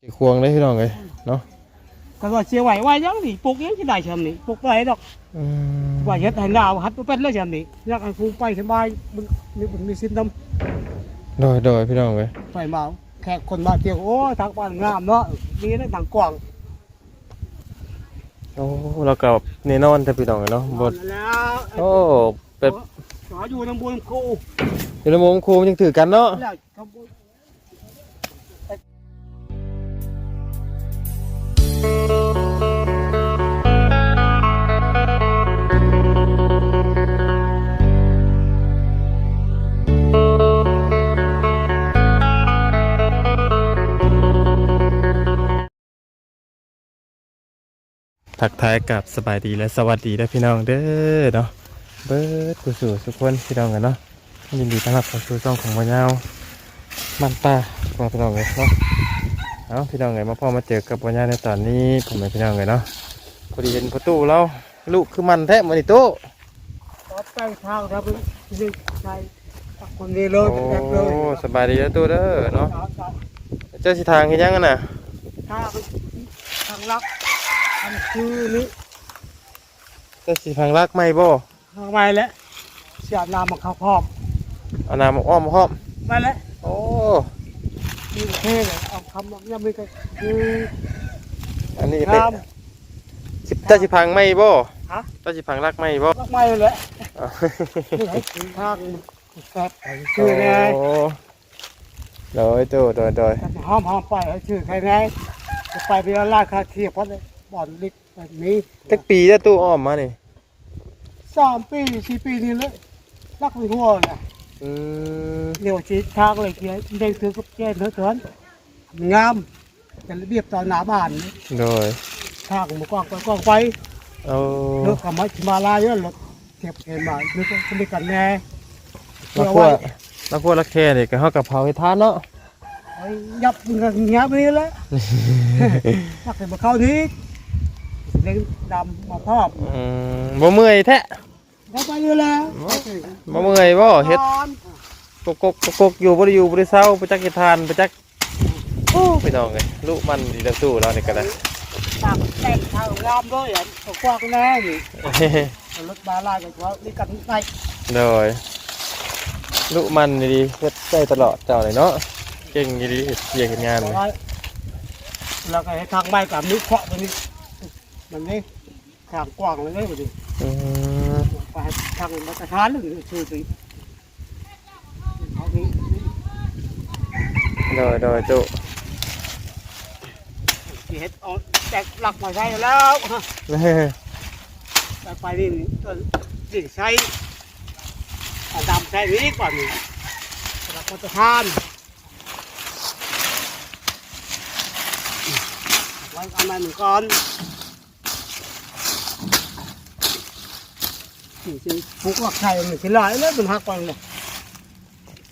เกี่ควงเลยพี่น้องเลยเนาะก็ว่าเสียไหวว่ายังนี่ปลูกยังที่ได้ชำนี่ปลูกไปดอกอืมว่าเฮ็ดให้ดาวหัดบ่เป็นแล้วชำนี่อยากให้ปลูกไปสบายมึงมีบุญมีสินทโดยโดยพี่น้องเลยำไปมาแขกคนมาเที่ยวโอ้ทางบ้านงามเนาะนี่นะทางกว้างโอ้เรากับแน่นอนแต่พี่น้องเลยเนาะบทแล้วโอ้เป็ดขออยู่นำบุญครูอยู่ในวงครูมันยังถือกันเนาะ ทักทายกับสบายดีและสวัสดีนะพี่น้องเด้อเนาะเบิร์ดกุสู่สุกคนพี่น้องกันเนาะยินดีต้อนรับเข้าสู่ช่องของมะนาวมันป่ามาพี่น้องเลยเนาะ เอาพี่น้องเลยมาพ่อมาเจอกับมะนาวในตอนนี้ผมเป็นพี่น้องเลยเนาะพอดีเห็นประตูเราลูกคือมันแท้มันนี่ตู้ขอไปทางครับนี่ใช่คนนี้เลยโอ้แอบเลยสบายดีแล้วตู้เด้อเนาะเจ้าสิทางเฮ็ดยังกันน่ะทางทางลักทางคือนี่เจ้าสิทางรักไหมบ่ทางไปแล้วเสียน้ำมาเข้าพร้อมเอาน้ำมาอ้อมมาห้อมไปแล้วโอ้มีเท่เลยเอาคำว่ายังไม่เคยคืออันนี้เป็นงามสิเจ้าสิพังไหมบ่ฮะเจ้าสิพังรักไหมบ่มากมายเลยแหละอ๋อนี่ให้ถึงทางแซ่บชื่อไงโอ้โดยตู้โดยโดยห้อมห้อมไปให้ชื่อใครไงจะไปเรียนราคาเทียบเพราะบ่อนลิกแบบนี้จักปีแล้วตู้อ้อมมานี่สามปีสี่ปีนี่เลยรักในหัวเลยอืมเดี๋ยวชีทางเลยเกียเด้งถือกับแก้เถือเถือน งามแต่ระเบียบตอนหนาบ้านนี่โดยทางมันกว้างไปกว้างไปเอาเลือกกับไม้มาลายเยอะรถเก็บเงินมาเลือกก็มีกันแน่นักพวกนักพวกรักแค่นี่ก็เฮากับเผาให้ทานเนาะไอ้ยับมึงก็งับนี่แหละถ้าเกิดมาเข้านี้เล่นดำมาพอบอืมบ่เมื่อยแท้เข้าไปอยู่แล้วบ่เมื่อยบ่เฮ็ดกกกกกกอยู่บ่ได้อยู่บ่ได้เศร้าบ่จักเฮ็ดทานบ่จักโอ้พี่น้องเอ้ยลูกมันดีแล้วตู้เรานี่ก็ได้ตากแต่งทางงามด้วยอะกว้างแน่นี่รถมาลายกับเขานี่กันไปโดยลูกมันดีๆเฮ็ดได้ตลอดเจ้าเลยเนาะเก่งดีๆเฮ็ดเสียงเฮ็ดงานนี่แล้วก็ให้ทางใบกับนิ้วเคาะตัวนี้มันนี่ทางกว้างเลยเลยดิอืมไปทางมาตรฐานเลยคือสิเอานี้โดยโดยตู้ ที่เฮ็ดเอาแตกหลักมาใช้แล้วไปไปนี่ต้นดินใช้เอาดำใช้นี้ก่อนนี่สำหรับมาตรฐานไว้เอามาเหมือนก่อนสิสิปลูกหลักไทยมันสิหลายแล้วมันหักไปเลย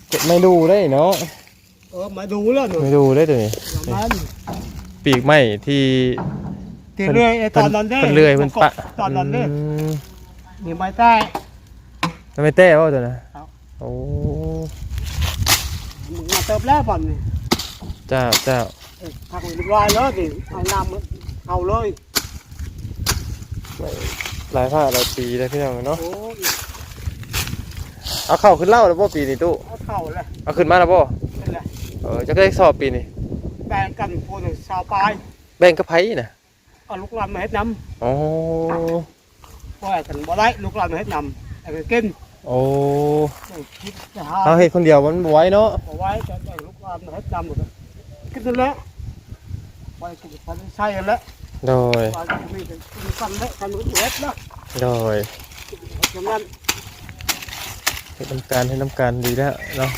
เก็บไม่ดูได้เนาะเออมาดูแล้วหนูไม่ดูได้เลยมัน ปีกไม้ที่ตีเรื่อยไอ้ตอนนั้นเด้พิ่นเลื่อยเพิ่นปะตอนนั้นเด้อืมมีไม้ใต้ทำไมเต้ว่าตัวนะครับ โอ้มึงมาเติมแล้วบ่อนนี่เจ้าเจ้าเอ้ยพักเรียบร้อยแล้วดิเอาน้ำเอาเลยหลายผ้าหลายปีเลยพี่น้องเนาะโอ้ยเอาเข้าขึ้นเล่าแล้วป่ปีนี่ตู้เอาเข่าเลยเอาขึ้นมาแล้วป่เป็นไรเออจะได้สอบปีนี่ แบ่งกันพูดชาวปลายแบ่งกับไผ่นะเอาลูกหลานมาเฮ็ดน้โอ้ำบ่ให้กันบ่ได้ลูกหลานมาเฮ็ดน้ำให้กันกินโอ้ได้คิดจะหาเอาเห็ดคนเดียวมันบ่ไหว้เนาะบ่ไว้จะได้ลูกหลานมาเฮ็ดน้ำหมดเลยกินนั่นแหละไปกินพันใช่กันแล้วโดยไปกินนี่กันกินกันแล้วกันรู้เฮ็ดนะโดยฉะนั้นให้น้ำการให้น้ำการดีแล้วเนาะ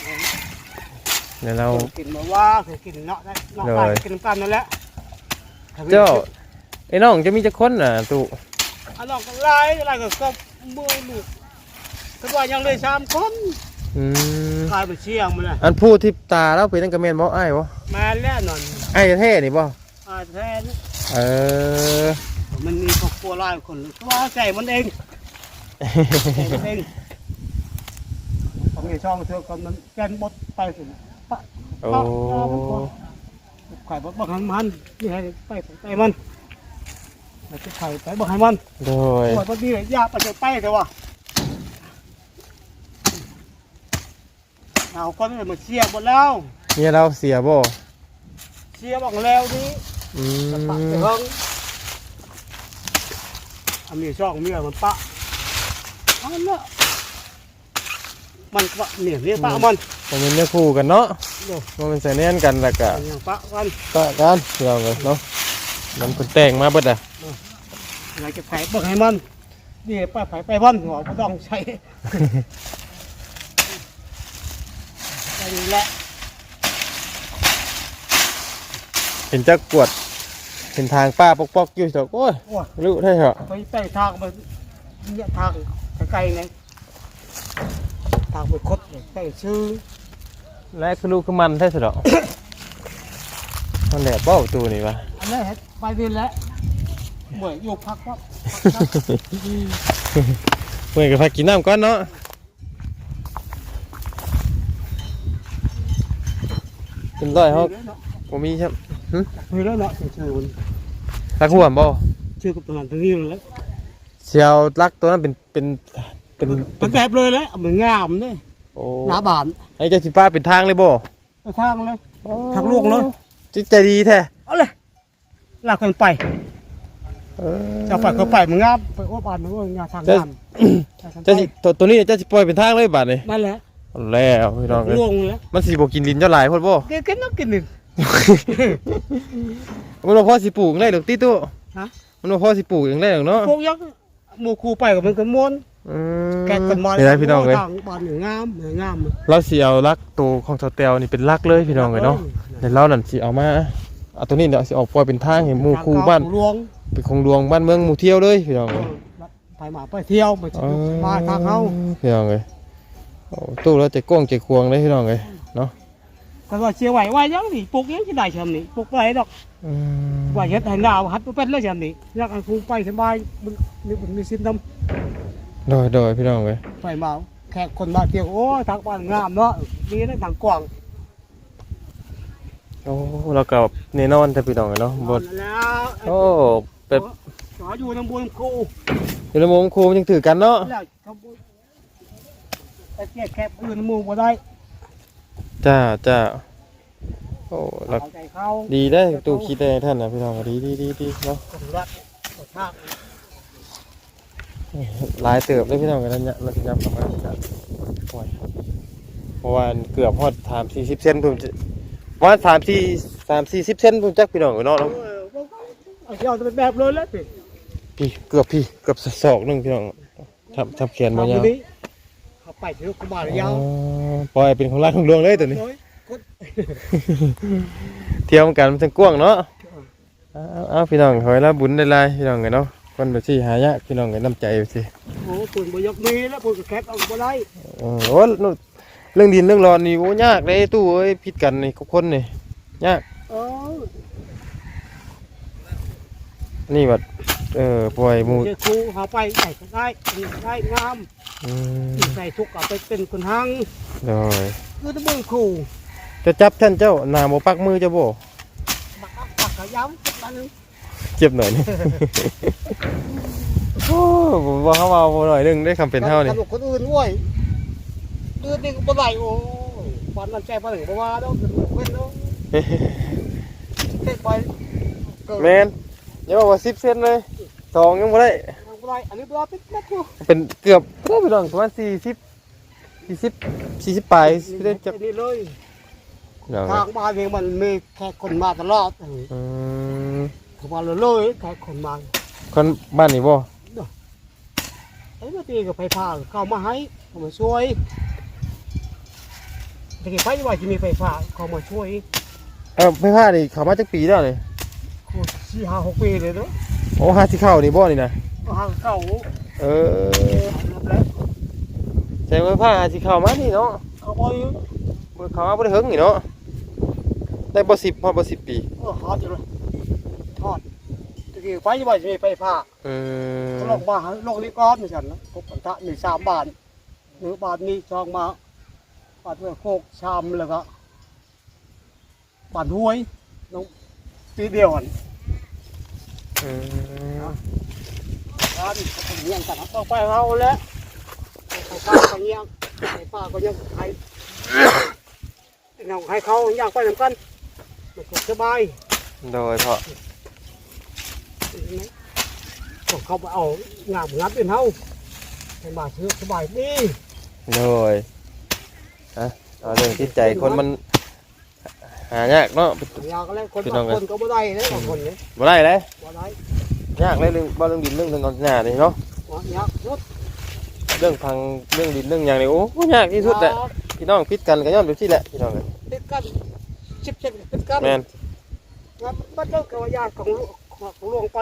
เดี๋ยวเรา กินมาว่าเคยกินเนาะได้เนาะเลยไปกินกันนั่นแหละเจ้าไอ้น้องจะมีจะคนน่ะตู้อันนอกก็ไล่ไล่ก็ก็มือลูกก็ว่ายังเลยสามคนอืมกลายเป็นเชียงมาเลยอันพูดที่ตาเราเป็นนั่นกระเมนบ่ไอ้ายบ่มาแล้วนอนไอ้ายแท้นี่บ่อาแทนเออ มันมีครอบครัวหลายคนตัวใจมันเองใจมันเองผมมีช่องเธอคนมันแกนบดไปสิปะ โอ้ปะปะมันก่อนไปไข่บ่บังให้มันนี่ให้ไปไปมันแล้วจะไข่ไปบังให้มันโดยปวดบ่ดีเลยยาไปจะไปแต่ว่าเอาก็เลยมาเชียร์หมดแล้วเมียเราเสียบ่เชียร์บอกแล้วนี่อืปะมไปเฮิงอันนี้ช่องเมียมันปะอันนั้น มันปะเนี่ยเรียกปะมันบ่แม่นเนื้อคู่กันเนาะโอ้บ่แม่นใส่แน่นกันแล้วก็อันนี้ปะมันตะกันเราเลยเนาะมันเพิ่นแต่งมาเบิดอะอะไรจะไผ่เบิกให้มันนี่ไปไผ่ไปมันหัวก็ต้องใช้อันนี้แหละเห็นจักกวด เห็นทางป้าปอกๆอยู่ดอกโอ้ยโอ้ยรู้ได้เหรอไปไปทางมันเนี่ยทางไกลๆไง ทางไปคดเลยไปชื่อและคือลูกคือมันแท้สิดอกมันแหลบเบ้าประตูนี่วะอันนี้เห็ดไปเรียนแล้วเมื่อยอยู่พักว่าเมื่อยกับพักกินน้ำก่อนเนาะเป็นร้อยเขาผมมีครับมีแล้วเนาะชื่อมันรักหัวบ่ชื่อกับตลาดตรงนี้เลยเชียวรักตัวนั้นเป็นเป็น เป็นเป็นแบบเลยแหละเหมือนงามเลยโอ้หน้าบานไอ้เจ้าสิป้าเป็นทางเลยบ่ไปทางเลยทางลวงเลยจิตใจดีแท้เอาเลยลากกันไปเออจะไปก็ไปมึงงามไปว่าบานมึงว่างามทางงามเจ้าสิตัวตัวนี้เจ้าสิปล่อยเป็นทางเลยบาดนี่นั่นแหละเอาแล้วพี่น้องเอ้ยลวงแล้วมันสิบ่กินดินเจ้าหลายโพดบ่กินกินน้ำกินหนึ่งมันบ่พอสิปลูกได้ดอกติตู้ฮะมันบ่พอสิปลูกอย่างได้ดอกเนาะพวกยักษ์หมู่ครูไปกับมันกันม้วน อืมแกะกันมาเห็นไหมพี่น้องเอ้ยทางบ้านเหนืองามเหนืองามเราสิเอารักตัวของสเตลนี่เป็นรักเลยพี่น้องเอ้ยเนาะเดี๋ยวเรานั่นสิเอามาเอาตัวนี้เดี๋ยวสิออกปล่อยเป็นทางให้หมู่คู่บ้านทงเก่หลวงเป็นของหลวงบ้านเมืองหมู่เที่ยวเลยพี่น้องเอ้ยไปมาไปเที่ยวมาอ๋อมาทางเขาพี่น้องเอ้ยโอ้ตู้แล้วจะก้วงจะควงเลยพี่น้องเอ้ยเนาะก็ว่าเชียร์ไหวว่ายังนี่ปลูกยังที่ได้ชมนี่ปลูกไปดอกอืมว่าเฮ็ดให้ดาวฮัดบ่เป็นแล้วชมนี่อยากให้ครูไปสบายมันมีบุญมีสินท โดยโดยพี่น้องเอ้ยำไปมาแขกคนมาเที่ยวโอ้ยทางบ้านงามเนาะนี่นะทางกว้างโอ้เราก็แน่นอนแต่พี่น้องเอ้ยเนาะบ่แล้วโอ้แบบขออยู่ทางบนครูอยู่ในวงครูมันยังถือกันเนาะแล้วเขาบ่ไปเที่ยวแขกอื่นหมู่บ่ได้จ้าจ้าโอ้เราเอาใจเขาดีได้อตู้คิดได้ท่านนะพี่น้องดีดีดีดีเนาะ คนรักคนชาติ หลายเติบเลยพี่น้องกันนั่นเนี่ยเราจะยับประมาณจะโอ้ยเพราะว่าเกือบฮอดสามสี่สิบเซนผมจะว่าสามสี่สามสี่สิบเซนผมจักพี่น้องกันเนาะเออเอาเที่ยวจะเป็นแบบเลยแล้วสิพี่เกือบพี่เกือบศอกหนึงพี่น้องทำทำแขนมาทำยาวนี้เขาไปที่ลูกกบาลยาวอ๋อปล่อยเป็นของรักของดวงเลยตัวนี้โอ้ยกดเที่ยวกันมันทั้งกว้างเนาะเอาเอาพี่น้องขอให้รับบุญได้หลายพี่น้องกันเนาะ คนแบบที่หายากพี่น้องกันน้ำใจไปสิโอ้ปุ่นบยกมีแล้วปุ่นก็แคบเอาบ่ได้โอ้โหเรื่องดินเรื่องร้อนนี่โอ้ยากเลยตู้เอ้ยผิดกันนี่กับคนนี่ยากเออนี่แบบเออปล่อยหมูเจ้าครูเขาไปใส่ก็ได้นี่ก็ได้งามอืมใส่ทุกข์เอาไปเป็นคนหังโดยคือตะเบิ่งครูจะจับท่านเจ้าหนาโมปักมือเจะบ่บักอักปักกะย้ำสักอันหนึง เจ็บหน่อยนี่ โอ้ผมว่าเขาเอาหน่อยหนึงได้คำเป็นเท่านี่ทำกับคนอื่นโว้ยอื่นนี่ก็บ่ได้โอ้ยวันนั้นใจบ่ได้บ่ว่าดอกเพิ่นเนาะเฮ็ดไปเกิดแมนอย่าบอกว่าสิบเซนเลยสองยังบ่ได้ บ่ได้อันนี้บ่ได้เป็นแม่ครูเป็นเกือบก็ไปลองประมาณสี่สิบสี่สิบสี่สิบปลายไม่ได้จับนี่เลยเนาะทางบ้านเองมันมีแขกคนมาตลอด อืม เขามาเลยเลยแขกคนมาคนบ้านนี่บ่ไอ้มาตีกับไฟฟ้าเขามาให้เขามาช่วยแต่กี่ไฟว่าจะมีไฟฟ้าเขามาช่วยเออไม่พลาดนี่เขามาจากปีแล้วนี่โคตรสี่ห้าหกปีเลยเนาะโอ้ห้าสิเข้านี่บ่นี่นะทางเก่าเออแล้วใช่ไม่พลาดห้าสิเข้ามานี่เนาะเขาไปบ่เขามาบ่ได้เฮิงนี่เนาะได้บ่สิบพอบ่สิบปีเออหาจุดเลยทอดตะ กี้ไฟว่าจะมีไฟฟ้าอืมลงมาลงนี้ก้อนเหมือนกันนะพวกปันทะหนึ่งสามบาทหรือบาทนี้จองมาบาทเพื่อโคกชามแล้วก็บาทห้วยน้องปีเดียวกันอืมร้านเงี้ยงกันต้องไปเขาแล้วไปข้าวก็เงี้ยงไปป้าก็ยังใครเอาให้เขาย่างไปนำกันมันก็สบายโดยพ่ อก็เขาไปเอางามงัดเป็นเฮาให้มาซื้อสบายดีโดยฮะเอาเรื่องที่ใจคนมัน หายากเนาะ ยาก็แล้วคนพี่น้องบางคนก็บ่ได้เลยบางคนเนี่ยบ่ได้เลยบ่ได้ยากเลยเรื่องบ่เรื่องดินเรื่องเรื่องหญ้านี่เนาะบ่ยากสุดเรื่องทางเรื่องดินเรื่องหยังนี่โอ้ยากที่สุดแหละพี่น้องพิดกันก็ย้อนไปที่แหละพี่น้องเอ้ยติดกันชิบเช่นติดกันแม่น งัดบัดเลิกกับญาติของลูก ของหลวงไป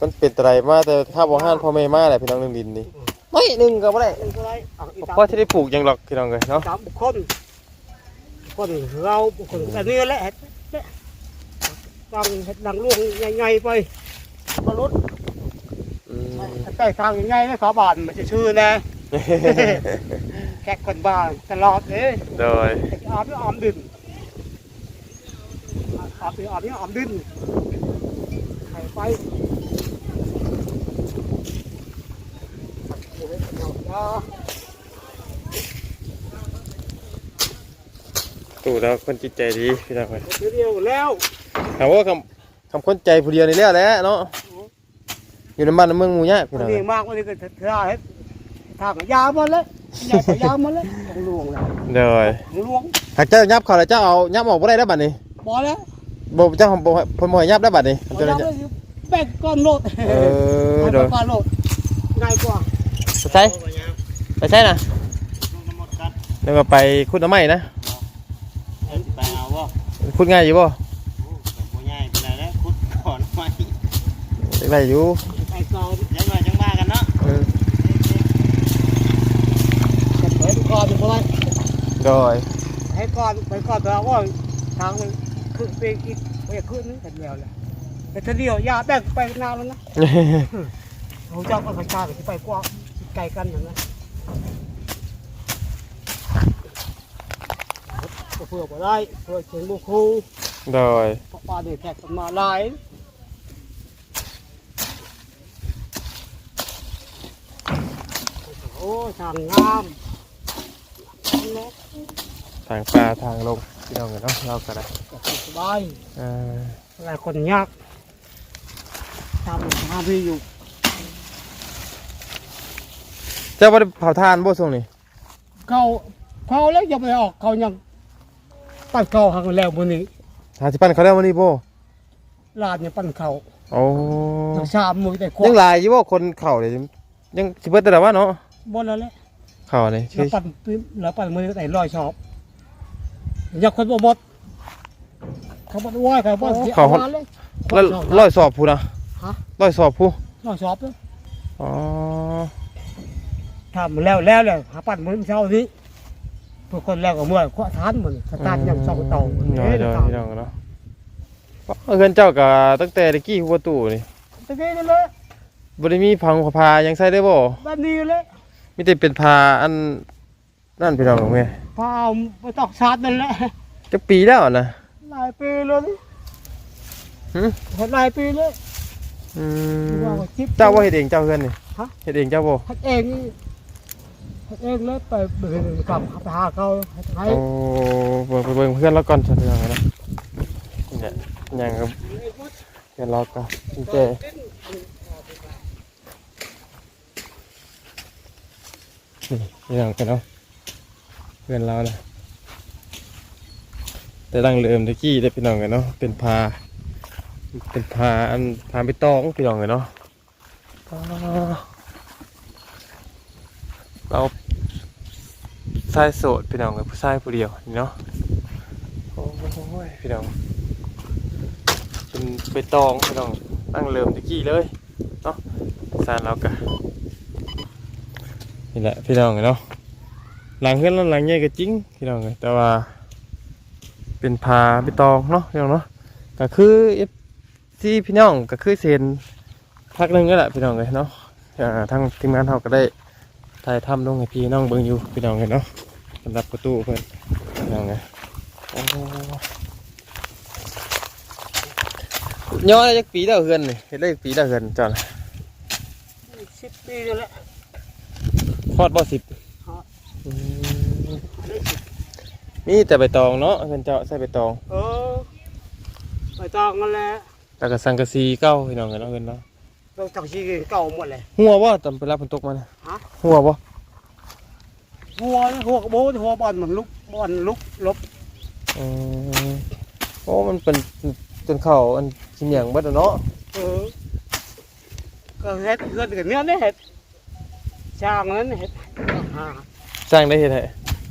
มันเป็นไตรมาแต่ถ้าบ่ห้านพ่อแม่มาแหละพี่น้องเรื่องดินนี่ไม่หนึงก็บ่ได้เป็นก็ได้อะอีกตามพ่อที่ได้ปลูกหยังหรอกพี่น้องเอ้ยเนาะตามบุคคลคนเราบุคคลแต่นี่แหละเฮ็ดเนี่ยดังเฮ็ดดังหลวงใหญ่ๆไปมนุษย์อืมใกล้ทางใหญ่ๆนะสาบานมันจะชื่อแน่แขกคนบ้านตลอดเลย โดยอาบนี่อาบดินอาบนี่อาบนี่อาบดิน ไข่ไฟตู่แล้วคนจิตใจดีพี่น้องเอ้ยเดียวแล้วถามว่าคำคำคนใจผู้เดียวนี่แหละแหละเนาะอยู่ในบ้านในเมืองหมู่ยากพี่วันน้องนี้เอ้ยมากวันนี้ก็เท่าให้ทางยาหมดเลยใหญ่กว่ายาหมดเลยของหลวงแล้วโดยของหลวงหากเจ้ายับเขาแล้วเจ้าเอายับออกบ่ได้แล้วบัดนี้บ่แล้ว บ่เจ้าบ่ให้เพิ่นบ่ให้ยับได้บัดนี้บ่เจ้ายัจะงเลยแบกก้อนโลดเออโดยก้อนโลดง่ายกว่าไปใช้ไปใช้นะเดี๋ยวก็ไปขุดน้ำไม้นะไปเอาบ่ขุดง่ายอยู่บ่โอ้บ่ง่ายเป็นไรแล้วคุดก่อนไว้ได้อยู่ไปก่อนยังไงจังมากันเนาะเออจะเปิดก่อนอยู่บ่ได้โดยให้ก่อนไปก่อนเราว่าทางมัน ขึ้นไปอีกไปขึ้นนึงกันแล้วแหละแต่ทีเดียวยาแบกไปนานแล้วนะเราเจ้าก็ประชาก็จะไปกว่าไกลกันอย่างนั้นเพื่อบ่ได้เพื่อเชิญบุคคลโดยปลาเนี่ยแขกกันมาลายโอ้ทางงามทางปลาทางลง พี่น้องกันเนาะเราก็ได้สบายเออหลายคนยากทำทำพี่อยู่เจ้าบ่ได้เผาทานบ่ช่วงนี้เขาเขาแล้วยังไม่ออกเขายังปั้นเขาหักแล้วมื้อนี้หาสิปั้นเขาได้วันนี้บ่ลาดเนี่ยปั้นเขาโอ้ทั้งชามมือแต่ขวยังหลายอยู่บ่คนเข้าเลยยังสิเบิดแต่ละว่าเนาะบนแล้วแหละเข้านี่แล้วปั้นปิ้นแล้วปั้นมือแต่ลอยชอบ อยากคนบ่หมดเขาบ่ไหวเขาบ่เสียเอามาเลยแล้วร้อยสอบผู้นะฮะร้อยสอบผู้ลอยชอบเลยอ๋อทำแล้วแล้วเลยหาปั้นมือเช้านี้เพื่อคนแล้วก็เมื่อยขวาทานมันสตาร์ทยังสองเตาเดี๋ยวเดี๋ยวพี่น้องเนาะเงินเจ้าก็ตั้งแต่ตะกี้หัวตู้นี่ตะกี้นี่เลยบ่ได้มีพังพายังใส่ได้บ่แบบนี้เลยมีแต่เป็นพาอัน นั่นพี่น้องแม่พาเอาไปตอกชาร์จนั่นแหละจักปีแล้วนะหลายปีเลยหึเห็นหลายปีเลยอืมว่าว่าจิ๊บเจ้าบ่เฮ็ดเองเจ้าเฮือนนี่ฮะเฮ็ดเองเจ้าบ่เฮ็ดเองนี่เฮ็ดเองเลยไปเบิ่งกับไปหาเขาให้โอ้เบิ่งไปเบิ่งเพื่อนแล้วก่อนสักอย่างนะเนี่ยยังครับเพื่อนเราก็เจ๊นี่อย่างกันเนาะ เพื่อนเรานะแต่ดังเริ่มตะกี้ได้พี่น้องกันเนาะเป็นพา เป็นพาอันพาไปตองพี่น้องกันเนาะอ่าเราชายโสดพี่น้องกับผู้ชายผู้เดียวนี่เนาะโอ้ยพี่น้องเป็นไปตองพี่น้องตั้งเริ่มตะกี้เลยเนาะสารเรากะนี่แหละพี่น้องเนาะ หลังเพื่อนแล้วหลังใหญ่ก็จริงพี่น้องเลยแต่ว่า เป็นพาไปตองเนาะพี่น้องเนาะก็คือที่พี่น้องก็คือเซนพักหนึงก็แหละพี่น้องเลยเนาะอ่าทางทีมงานเราก็ได้ถ่ายทำลงให้พี่น้องเบิ่งอยู่พี่น้องเลยเนาะสำหรับประตูเพื่อนพี่น้องเลยโอ้ย้อนได้จักปีแล้วเฮือนนี่เฮ็ดได้จักปีแล้วเฮือนจ้ะสิบปีนี่แหละฮอดบ่สิบฮอดอื มมีแต่ใบตองเนาะเฮือนเจ้าใส่ใบตองเออไปตองกันแหละแล้วก็สังกะสีเก่าพี่น้องกันเนาะเฮือนเนาะเราจักชีเก่าหมดเลย หัวบ่ตอนไปรับฝนตกมาน่ะฮะ หัวบ่หัวหัวกระโบนหัวบอลมันลุกบอลลุกลบอืมโอ้มันเป็นจนเข้าอันสิเหนียงเบิดแล้วเนาะเออก็เฮ็ดเฮ็ดกันเนี้ยนี่เฮ็ดช่างนั้นเฮ็ดอ่า สร้างได้เฮ็ดให้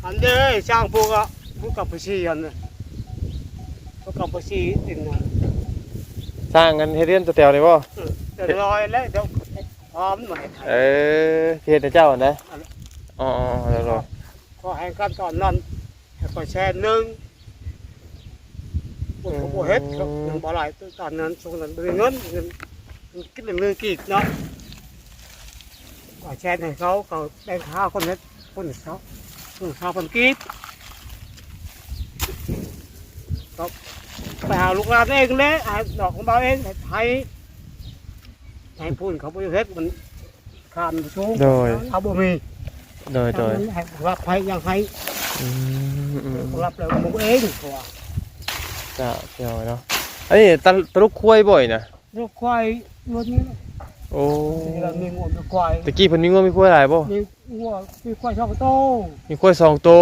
อันเด้อช่างพวกอะพวกกับภาษีอันน่ะพวกกับภาษีติดนะสร้างกันเฮ็ดเรียนตัวแถวได้บ่เออเดี๋ยวรอยแล้วเดี๋ยวพร้อมหน่อยเออเฮ็ดให้เจ้าอันใดอ๋อๆเดี๋ยวรอพอแห่งกันตอนนั้นให้ก็แช่หนึ่งปวดหัวเฮ็ดครับยังบ่หลายตอนนั้นช่วงนั้นเป็นเงินเงินกินเงินกีกเนาะก็แช่ให้เขาเขาได้ข้าวคนเฮ็ด คนเขาคนข้าวคนกีกก็ไปหาลูกหลานเองเลยให้ดอกของเราเองให้ไทยให้พูนเขาไปเฮ็ดมันข้ามสูงโดย เอาบ่มีโดยโดยให้รับให้ยังให้อืมอืมรับแล้วมึงเองตัวจ้าเที่ยวเนาะอันนี้ตะตะลุกคุ้ยบ่อยนะลูกควายรถนี้ โอ้เรามีงวมีควายตะกี้เพิ่นมีงัวมีคุ้ยหลายบ่มีงัวมีควายช่องโตมีคุ้ยสองตัว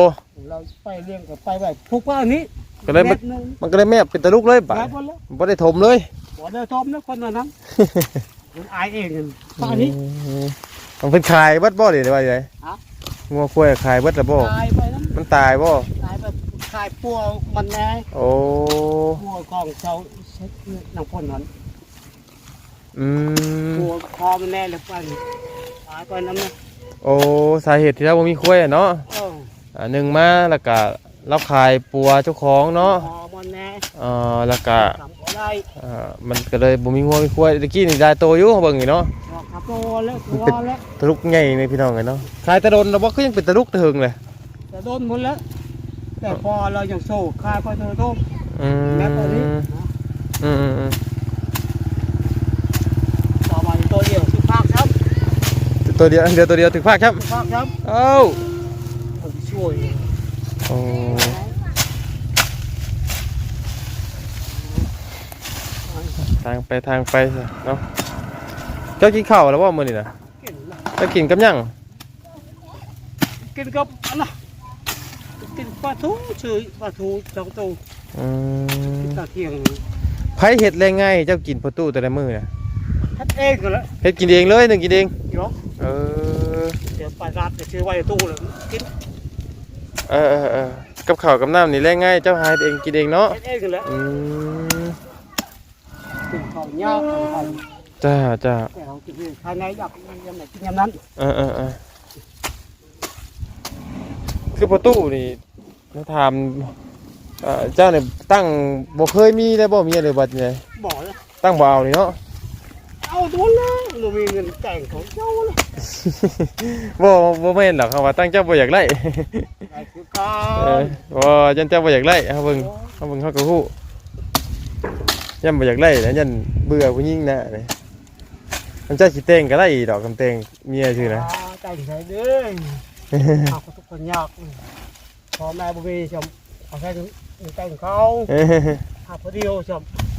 เราไปเลี้ยงกับไปแบบทุกว่านี้ก็เลยมันแนึงมันก็เลยแม่เป็นตะลุกเลยบ่าแบบนั้นแล้วบ่ได้ถมเลยบ่ได้ทอมนะคนนั้นมันอายเองป่านนี้อืมมันเป็นขายเบิดบ่ได้ว่าไดฮะงัวคุ้ยขายเบิดแล้วบ่ตายไปนั้นมันตายบ่ตายแบบขายปัวมันแน่โอ้ปัวกองเจ้าเช็ดนางพ่นนั้น อืมปัวคอมันแน่เลยไปตายไปนั้นนะโอ้สาเหตุที่เราบ่มีคุ้ยอะเนาะเอออ่าหนึ่งมาแล้วก็รับขายปัวเจ้าของเนาะคอมันแน่เอ่อแล้วก็ทำก็ได้อ่ามันก็เลยบ่มีงัวมีควายตะกี้นี่ได้โตอยู่เบิ่งนี่เนาะออกครับตัวแล้วตัวแล้วตะลุกใหญ่นี่พี่น้องกันเนาะขายตะดนแล้วบ่คือยังเป็นตะลุกตะหึงเลยจะโดนหมดแล้ว แต่พอเรายังโซ่คายพอเธอโตอืมแม้ตอนนี้อืมอืมอืม ต่อมาอีกตัวเดียวสุภาพครับตัวเดียวเดียวตัวเดียวถึงภาคครับสุภาพครับเอ้าผมช่วยโอ้ทางไปทางไปเนาะเจ้ากินข้าวแล้วบ่มื้อนี้น่ะกินนะเจ้ากินกับหยังกินกับอันน่ะกินปลาทูชื่อปลาทูสองตัวอืกินมตาเที่ยงไผเฮ็ดแรงง่ายเจ้ากินประตูแต่ละมื้อน่ะ ทัดเองกันแล้วเฮ็ดกินเองเลยนึงกินเองเดี๋ยวเออเดี๋ยวปลาราดจะชื่อไว้ในตู้เลยกินเออเออเออกับข้าวกับน้ำนี่แรงง่ายเจ้าหาเองกินเองเนาะทัดเองกันแล้วอืมกินข้าวยากกินข้าวจ้าจ้าแต่เรากินภายในอยากกินยำไหนกินยำนั้นเออเออเออคือประตูนี่เราถามเอ่อเจ้าเนี่ยตั้งบ่เคยมีเลยบ่มีอะไรบัดเนี่ยบอกเลยตั้งบ่เอานี่เนาะเอา ตัวเลยเรามีเงินแต่งของเจ้าเลยบ่บ่แม่นหรอกครับว่าตั้งเจ้าบ่อยากไล่ไอ้คือการเออบ่ยันเจ้าบ่อยากไล่เฮาเบิ่งเฮาเบิ่งเฮาก็ฮู้ยันบ่อยากไล่นะยันเบื่อผู้หญิงนะนี่มันเจ้าสิแต่งก็ไล่ดอกคำแต่งเมียชื่อนะ แต่งใส่เด้อเอาทุกคนยากพอแม่บุบีชมเอาใส่แต่งเขา หาพอดีโอชมห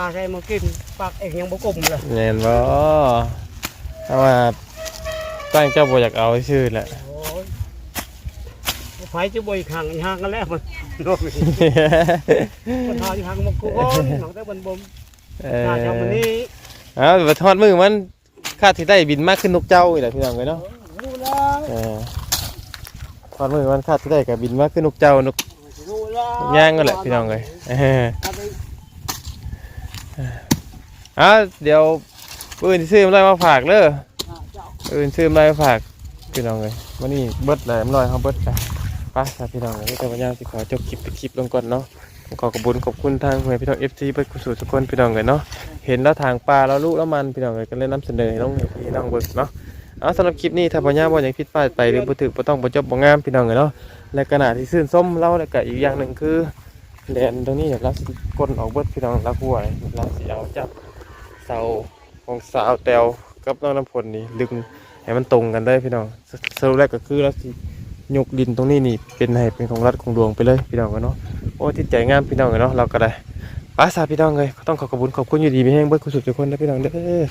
าใส่มากินปากเองยังบ่กลุ่มเลยแม่นบ่ถ้าว่าตั้งเจ้าบ่อยากเอาชื่อแหละโอ้ยไฟจะบ่อยขังอีห่างกันแล้วมันโดนมันหาอีห่างมันกูก็หนังแต่บนบ่มเอหาอจำมันนี้เอาไปทอดมือมันคาดที่ได้บินมากขึ้นนกเจ้าอีกแหละพี่น้องเลยเนาะรู้แล้วเออทอดมือมันคาดที่ได้กับบินมากขึ้นนกเจ้า นกรู้แล้วย่างก็แหละพี่น้องเลยเออเอาเดี๋ยวปืนซื้อมาได้มาฝากเด้อปืนซื้อมาได้มาฝากพี่น้องเลยวันนี้เบิดเลยมันลอยเขาเบิดไปไปสาพี่น้องเลยนี่แต่วันนี้สิขอจบคลิปไปคลิปลงก่อนเนาะขอขอบคุญขอบคุณทางเพื่อนพี่น้องเอฟซีเบิดกุศลทุกคนพี่น้องเลยเนาะเห็นแล้วทางปลาแล้วลูกแล้วมันพี่น้องเลยก็เลยนน้ำเสนอน้องพี่น้องเบิกเนาะเอาสำหรับคลิปนี้ถ้าพ่อญ่าบ่อย่ากผิดพลาดไปหรือบ่ถึกบ่ต้องบ่จบบ่งามพี่น้องเอ้ยเนาะและขณะที่ซื่นส้มเล่าแล้วก็อีกอย่างหนึ่งคือแดนตรงนี้เนี่ยเราสิกลนออกเบิดพี่น้องเราหัวเราสิเอาจับ เสาของสาวแตวกับน้องน้ำพลนี่ดึงให้มันตรงกันได้พี่น้องสสรุปแรกก็คือเราสิยกดินตรงนี้นี่เป็นให้เป็นของรัฐของหลวงไปเลยพี่น้องกันเนาะโอ้ติดใจงามพี่น้องกันเนาะเราก็ได้ป้าสาพี่น้องเลยต้องขอขอบคุณขอบคุณอยู่ดีมีแห้งเบิดคุณสุดทุกคนนะพี่น้องเด้อ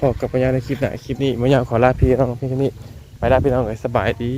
พบกับปัญญาในคลิปหน้าคลิปนี้มายาขอลาพี่น้องพี่นี้ไปลาพี่น้องเลยสบายดี